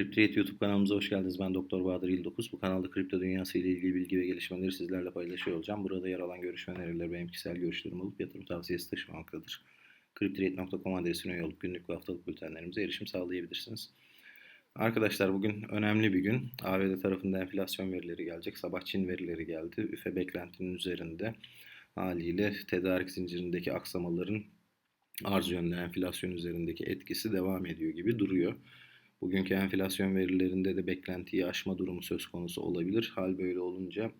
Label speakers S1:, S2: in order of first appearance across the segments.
S1: Kriptrade YouTube kanalımıza hoş geldiniz. Ben Doktor Bahadır İldokuz. Bu kanalda kripto dünyası ile ilgili bilgi ve gelişmeleri sizlerle paylaşıyor olacağım. Burada yer alan görüş ve öneriler benim kişisel görüşlerim olup yatırım tavsiyesi taşımamaktadır. Kriptrade.com adresine üye olup günlük ve haftalık bültenlerimize erişim sağlayabilirsiniz. Arkadaşlar bugün önemli bir gün. ABD tarafında enflasyon verileri gelecek. Sabah Çin verileri geldi. Üfe beklentinin üzerinde. Haliyle tedarik zincirindeki aksamaların arz yönlü enflasyon üzerindeki etkisi devam ediyor gibi duruyor. Bugünkü enflasyon verilerinde de beklentiyi aşma durumu söz konusu olabilir. Hal böyle olunca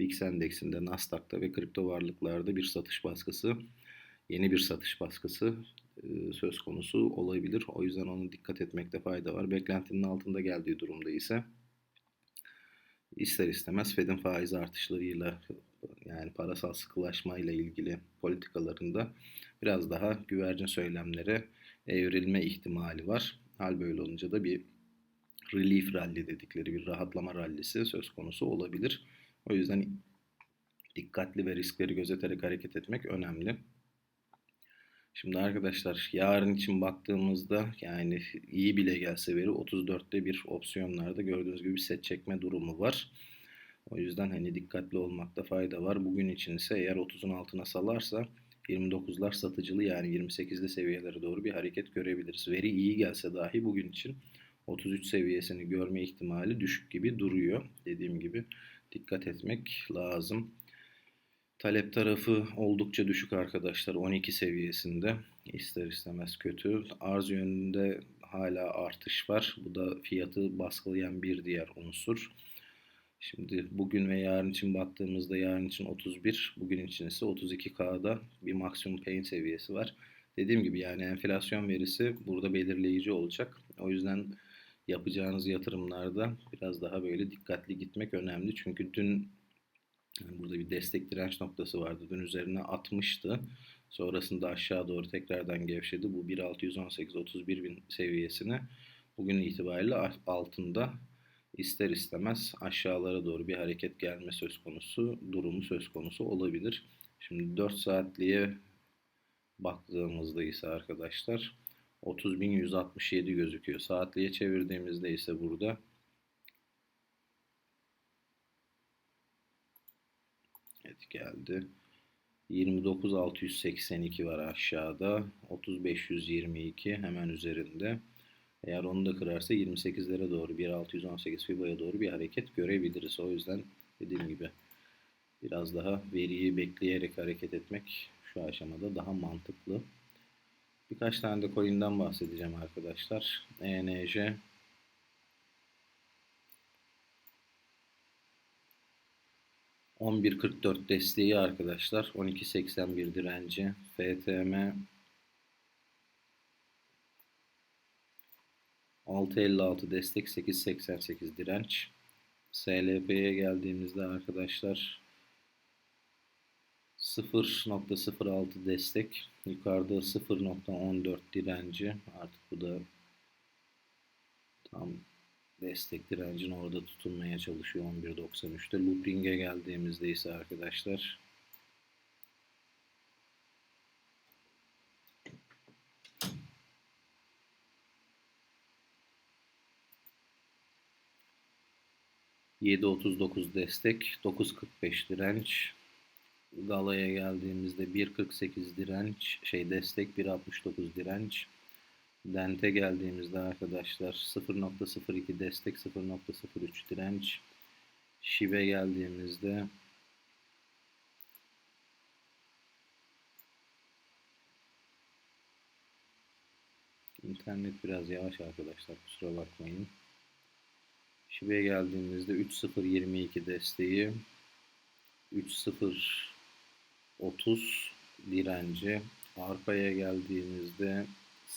S1: VIX endeksinde, Nasdaq'ta ve kripto varlıklarda bir satış baskısı, yeni bir satış baskısı e, söz konusu olabilir. O yüzden onu dikkat etmekte fayda var. Beklentinin altında geldiği durumda ise ister istemez Fed'in faiz artışlarıyla yani parasal sıkılaşma ile ilgili politikalarında biraz daha güvercin söylemlere evrilme ihtimali var. Hal böyle olunca da bir relief rally dedikleri bir rahatlama rallisi söz konusu olabilir. O yüzden dikkatli ve riskleri gözeterek hareket etmek önemli. Şimdi arkadaşlar yarın için baktığımızda yani iyi bile gelse veri 34'te bir opsiyonlarda gördüğünüz gibi bir set çekme durumu var. O yüzden hani dikkatli olmakta fayda var. Bugün için ise eğer 30'un altına salarsa 29'lar satıcılı yani 28'li seviyelere doğru bir hareket görebiliriz. Veri iyi gelse dahi bugün için 33 seviyesini görme ihtimali düşük gibi duruyor. Dediğim gibi dikkat etmek lazım. Talep tarafı oldukça düşük arkadaşlar. 12 seviyesinde. ister istemez kötü. Arz yönünde hala artış var. Bu da fiyatı baskılayan bir diğer unsur. Şimdi bugün ve yarın için baktığımızda yarın için 31, bugün için ise 32K'da bir maksimum pain seviyesi var. Dediğim gibi yani enflasyon verisi burada belirleyici olacak. O yüzden yapacağınız yatırımlarda biraz daha böyle dikkatli gitmek önemli. Çünkü dün yani burada bir destek direnç noktası vardı. Dün üzerine atmıştı. Sonrasında aşağı doğru tekrardan gevşedi. Bu 1.618-31 bin seviyesini bugün itibariyle altında ister istemez aşağılara doğru bir hareket gelme söz konusu, durumu söz konusu olabilir. Şimdi 4 saatliğe baktığımızda ise arkadaşlar 30.167 gözüküyor. Saatliğe çevirdiğimizde ise burada geldi. 29.682 var aşağıda. 30.522 hemen üzerinde. Eğer onu da kırarsa 28'lere doğru 1.618 FIBA'ya doğru bir hareket görebiliriz. O yüzden dediğim gibi biraz daha veriyi bekleyerek hareket etmek şu aşamada daha mantıklı. Birkaç tane de coin'den bahsedeceğim arkadaşlar. ENJ ...11.44 desteği arkadaşlar. 12.81 direnci. FTM 6.56 destek 8.88 direnç. SLP'ye geldiğimizde arkadaşlar 0.06 destek yukarıda 0.14 direnci artık bu da tam destek direncin orada tutunmaya çalışıyor 11.93'te looping'e geldiğimizde ise arkadaşlar 7.39 destek, 9.45 direnç. Galaya geldiğimizde 1.48 direnç, şey destek 1.69 direnç. Dente geldiğimizde arkadaşlar 0.02 destek, 0.03 direnç. Şive geldiğimizde İnternet biraz yavaş arkadaşlar kusura bakmayın. Şive'ye geldiğimizde 3.022 desteği 3.030 direnci. Arpa'ya geldiğimizde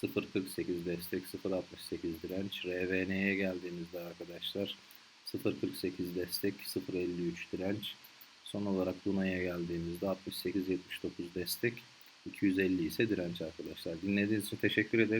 S1: 0.48 destek 0.68 direnç. RVN'ye geldiğimizde arkadaşlar 0.48 destek 0.53 direnç. Son olarak Luna'ya geldiğimizde 68.79 destek 250 ise direnç arkadaşlar. Dinlediğiniz için teşekkür ederim